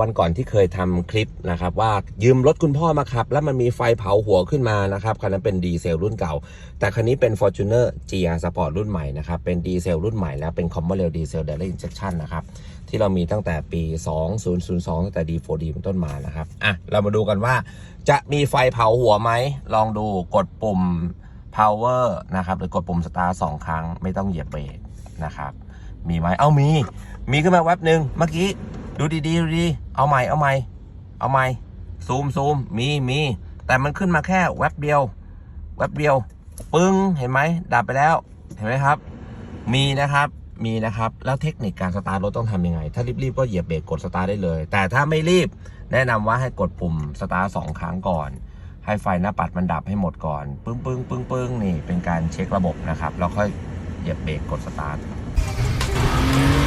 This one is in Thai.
วันก่อนที่เคยทำคลิปนะครับว่ายืมรถคุณพ่อมาขับ แล้วมันมีไฟเผาหัวขึ้นมานะครับคันนั้นเป็นดีเซลรุ่นเก่า แต่คันนี้เป็น Fortuner GR Sport รุ่นใหม่นะครับเป็นดีเซลรุ่นใหม่แล้วเป็น Common Rail Diesel Direct Injection นะครับที่เรามีตั้งแต่ปี 2002 ตั้งแต่ D4D เป็นต้นมานะครับอะเรามาดูกันว่า จะมีไฟเผาหัวไหมลองดูกดปุ่ม power นะครับหรือกดปุ่ม start สองครั้งไม่ต้องเหยียบเบรกนะครับมีไหมเอามี มีขึ้นมาแวบหนึ่งเมื่อกี้ ดูดีๆดูดีเอาใหม่เอาใหม่เอาใหม่ซูมซูมมีมีแต่มันขึ้นมาแค่แวบเดียว แวบเดียว ปึ้งเห็นไหมดับไปแล้ว เห็นไหมครับ มีนะครับมีนะครับ แล้วเทคนิคการสตาร์ทรถต้องทำยังไง ถ้ารีบๆก็เหยียบเบรกกดสตาร์ทได้เลย แต่ถ้าไม่รีบ แนะนำว่าให้กดปุ่มสตาร์ทสองครั้งก่อน ให้ไฟหน้าปัดมันดับให้หมดก่อน ปึ้งปึ้งปึ้งปึ้งนี่เป็นการเช็คระบบนะครับ แล้วค่อยเหยียบเบรกกดสตาร์ท